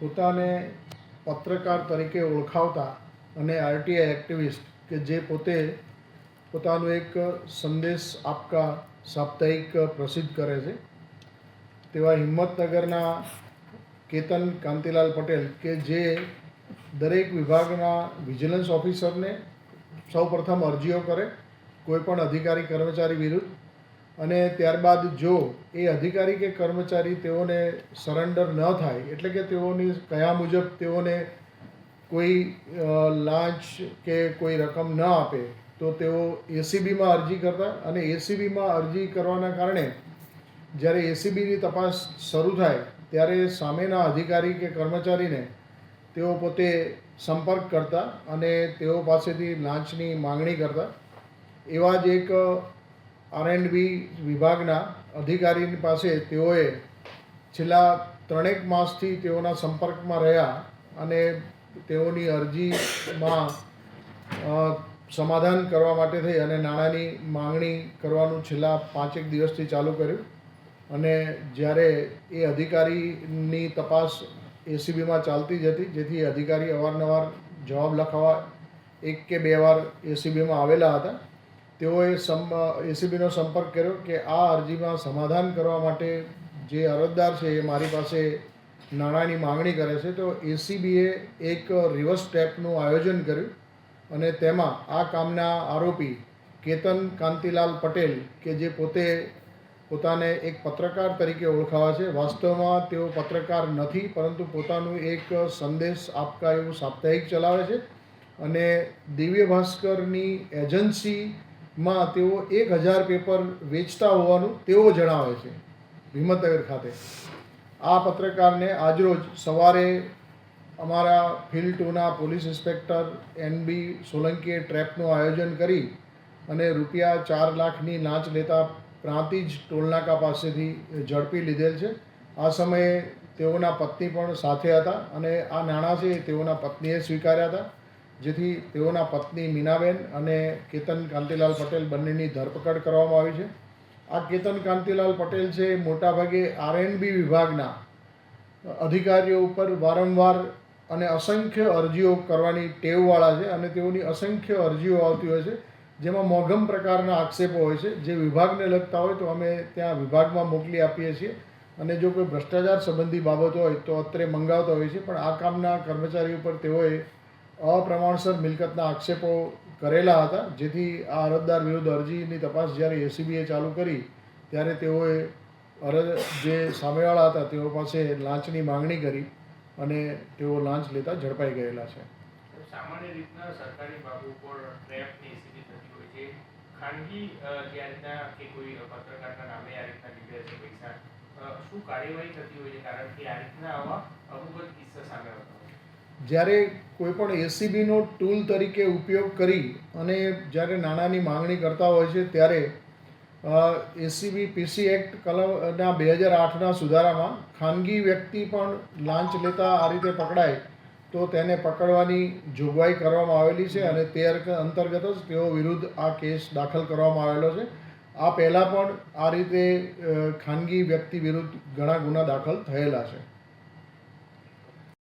પોતાને પત્રકાર તરીકે ઓળખાવતા અને આરટીઆઈ એક્ટિવિસ્ટ કે જે પોતે પોતાનો એક સંદેશ આપકા સાપ્તાહિક પ્રસિદ્ધ કરે છે. તેવા હિંમતનગરના કેતન કાંતિલાલ પટેલ કે જે દરેક વિભાગના વિજિલન્સ ઓફિસરને સૌપ્રથમ અરજીઓ કરે કોઈપણ અધિકારી કર્મચારી વિરુદ્ધ અને ત્યારબાદ જો એ અધિકારી કે કર્મચારી તેઓને સરેન્ડર ન થાય, એટલે કે તેઓની કયા મુજબ તેઓને કોઈ લાંચ કે કોઈ રકમ ન આપે, તો તેઓ એસીબીમાં અરજી કરતા અને એસીબીમાં અરજી કરવાના કારણે જ્યારે એસીબીની તપાસ શરૂ થાય, ત્યારે સામેના અધિકારી કે કર્મચારીને તેઓ પોતે સંપર્ક કરતા અને તેઓ પાસેથી લાંચની માંગણી કરતા. એવા જ એક આર એન્ડ વિભાગના અધિકારીની પાસે તેઓએ છેલ્લા ત્રણેક માસથી તેઓના સંપર્કમાં રહ્યા અને તેઓની અરજીમાં સમાધાન કરવા માટે થઈ અને નાણાંની માંગણી કરવાનું છેલ્લા પાંચેક દિવસથી ચાલુ કર્યું. અને જ્યારે એ અધિકારીની તપાસ એસીબીમાં ચાલતી જ હતી, જેથી અધિકારી અવારનવાર જવાબ લખાવવા એક કે બે વાર એસીબીમાં આવેલા હતા તેઓએ સમ એસીબીનો સંપર્ક કર્યો કે આ અરજીમાં સમાધાન કરવા માટે જે અરજદાર છે એ મારી પાસે નાણાંની માંગણી કરે છે. તો એસીબીએ એક રિવર્સ સ્ટેપનું આયોજન કર્યું અને તેમાં આ કામના આરોપી કેતન કાંતિલાલ પટેલ, કે જે પોતે પોતાને એક પત્રકાર તરીકે ઓળખાવા છે. વાસ્તવમાં તેઓ પત્રકાર નથી, પરંતુ પોતાનું એક સંદેશ આપકા એવું સાપ્તાહિક ચલાવે છે અને દિવ્ય ભાસ્કરની એજન્સીમાં તેઓ એક હજાર પેપર વેચતા હોવાનું તેઓ જણાવે છે, હિંમતનગર ખાતે. આ પત્રકારને આજરોજ સવારે અમારા ફિલ્ડ ટુના પોલીસ ઇન્સ્પેક્ટર એન બી સોલંકીએ ટ્રેપનું આયોજન કરી અને રૂપિયા ચાર લાખની લાંચ લેતા પ્રાંતિજ ટોલનાકા પાસેથી ઝડપી લીધેલ છે. આ સમયે તેઓના પત્ની પણ સાથે હતા અને આ નાણાં છે તેઓના પત્નીએ સ્વીકાર્યા હતા. જેથી તેઓના પત્ની મીનાબેન અને કેતન કાંતિલાલ પટેલ બંનેની ધરપકડ કરવામાં આવી છે. આ કેતન કાંતિલાલ પટેલ છે મોટાભાગે આર એન વિભાગના અધિકારીઓ ઉપર વારંવાર અને અસંખ્ય અરજીઓ કરવાની ટેવવાળા છે અને તેઓની અસંખ્ય અરજીઓ આવતી હોય છે, જેમાં મોઘમ પ્રકારના આક્ષેપો હોય છે. જે વિભાગને લગતા હોય તો અમે ત્યાં વિભાગમાં મોકલી આપીએ છીએ અને જો કોઈ ભ્રષ્ટાચાર સંબંધી બાબત હોય તો અત્રે મંગાવતા હોય છે પણ આ કામના કર્મચારી ઉપર તેઓએ અપ્રમાણસર મિલકતના આક્ષેપો કરેલા હતા, જેથી આ અરજદાર વિરુદ્ધ અરજીની તપાસ જ્યારે એસીબીએ ચાલુ કરી, ત્યારે તેઓએ અરજ જે સામેવાળા હતા તેઓ પાસે લાંચની માંગણી કરી અને તેઓ લાંચ લેતા ઝડપાઈ ગયેલા છે. સામાન્ય રીતના સરકારી બાબુ પર ટ્રેપની સ્થિતિ થતી હોય છે. ખાનગી જે રીતના કે કોઈ પત્રકારના નામે આ રીતના લીધે છે પૈસા શું કાર્યવાહી થતી હોય છે? કારણ કે આ રીતના આવા અભૂગત કિસ્સા સામે આવતા જ્યારે કોઈ પણ એસીબીનો ટૂલ તરીકે ઉપયોગ કરી અને જ્યારે નાણાંની માંગણી કરતા હોય છે, ત્યારે એસીબી પીસી એક્ટ કલમના બે હજાર આઠના સુધારામાં ખાનગી વ્યક્તિ પણ લાંચ લેતા આ રીતે પકડાય, તો તેને પકડવાની જોગવાઈ કરવામાં આવેલી છે અને તે અંતર્ગત જ તેઓ વિરુદ્ધ આ કેસ દાખલ કરવામાં આવેલો છે. આ પહેલાં પણ આ રીતે ખાનગી વ્યક્તિ વિરુદ્ધ ઘણા ગુના દાખલ થયેલા છે.